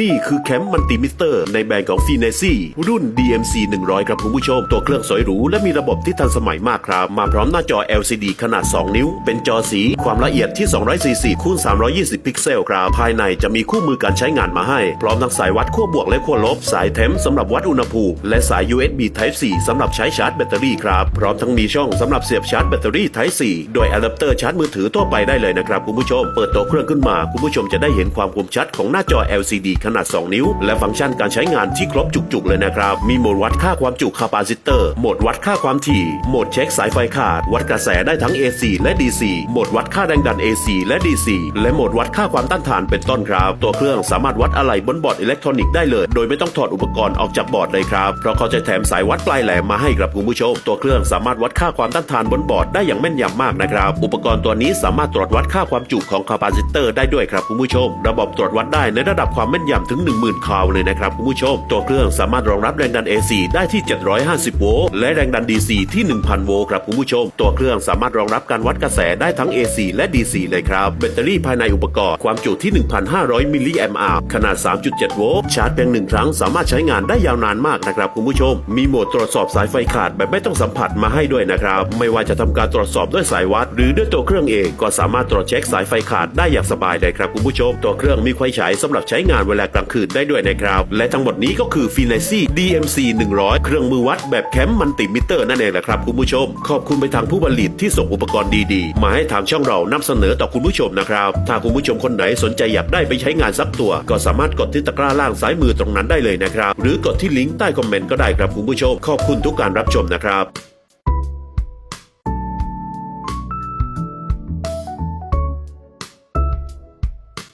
นี่คือแคมป์มันติมิสเตอร์ในแบรนด์ของฟีเนซี่รุ่น DMC 100 ครับคุณผู้ชม ตัวเครื่องสวยหรู และมีระบบที่ทันสมัยมากครับ มาพร้อมหน้าจอ LCD ขนาด 2 นิ้ว เป็นจอสีความละเอียดที่ 244คูณ320 พิกเซลครับ ภายในจะมีคู่มือการใช้งานมาให้ พร้อมทั้งสายวัดขั้วบวกและขั้วลบ สายเทมสำหรับวัดอุณหภูมิ และสาย USB Type C สำหรับใช้ชาร์จแบตเตอรี่ครับพร้อมทั้งมีช่องสำหรับเสียบชาร์จแบตเตอรี่ Type C โดยอะแดปเตอร์ชาร์จมือถือทั่วไปได้เลยนะครับคุณผู้ชม เปิดตัวเครื่องขึ้นมาคุณผู้ชมจะได้เห็นความคมชัดของหน้าจอ LCD ขนาด 2 นิ้ว และฟังก์ชันการใช้งานที่ครบจุกๆเลยนะครับ มีโหมดวัดค่าความจุคาปาซิเตอร์ โหมดวัดค่าความถี่ โหมดเช็คสายไฟขาด วัดกระแสได้ทั้ง AC และ DC โหมดวัดค่าแรงดัน AC และ DC และโหมดวัดค่าความต้านทานเป็นต้นครับ ตัวเครื่องสามารถวัดอะไหล่บนบอร์ดอิเล็กทรอนิกส์ได้เลย โดยไม่ต้องถอดอุปกรณ์ออกจากบอร์ดเลยครับ เพราะเขาจะแถมสายวัดปลายแหลมมาให้ครับคุณผู้ชม ตัวเครื่องสามารถวัดค่าความต้านทานบนบอร์ดได้อย่างแม่นยำมากนะครับ อุปกรณ์ตัวนี้สามารถตรวจวัดค่าความจุของคาปาซิเตอร์ได้ด้วยครับคุณผู้ชม ระบบตรวจวัดได้ในระดับความแม่นยำถึง 10,000 คาวเลยนะครับคุณผู้ชม ตัวเครื่องสามารถรองรับแรงดัน AC ได้ที่ 750 โวลต์และแรงดัน DC ที่ 1,000 โวลต์ครับคุณผู้ชม ตัวเครื่องสามารถรองรับการวัดกระแสได้ทั้ง AC และ DC เลยครับแบตเตอรี่ภายในอุปกรณ์ความจุที่ 1,500 มิลลิแอมป์ขนาด 3.7 โวลต์ชาร์จเพียงหนึ่งครั้งสามารถใช้งานได้ยาวนานมากนะครับคุณผู้ชม มีโหมดตรวจสอบสายไฟขาดแบบไม่ต้องสัมผัสมาให้ด้วยนะครับไม่ว่าจะทำการตรวจสอบด้วยสายวัด หรือด้วยตัวเครื่องเองก็สามารถตรวจเช็คสายไฟขาดได้อย่างสบายเลยครับคุณผู้ชม ตัวเครื่องมีไฟฉายสำหรับใช้งานเวลากลางคืนได้ด้วยนะครับ และทั้งหมดนี้ก็คือ f i n e s y DMC 100 เครื่องมือวัดแบบแคมป์มันติมิเตอร์นั่นเองแหละครับคุณผู้ชม ขอบคุณไปทางผู้ผลิตที่ส่งอุปกรณ์ดีๆ มาให้ทางช่องเรานำเสนอต่อคุณผู้ชมนะครับ ถ้าคุณผู้ชมคนไหนสนใจอยากได้ไปใช้งานสักตัว ก็สามารถกดที่ตะกร้าล่างซ้ายมือตรงนั้นได้เลยนะครับ หรือกดที่ลิงก์ใต้คอมเมนต์ก็ได้ครับคุณผู้ชม ขอบคุณทุกการรับชมนะครับ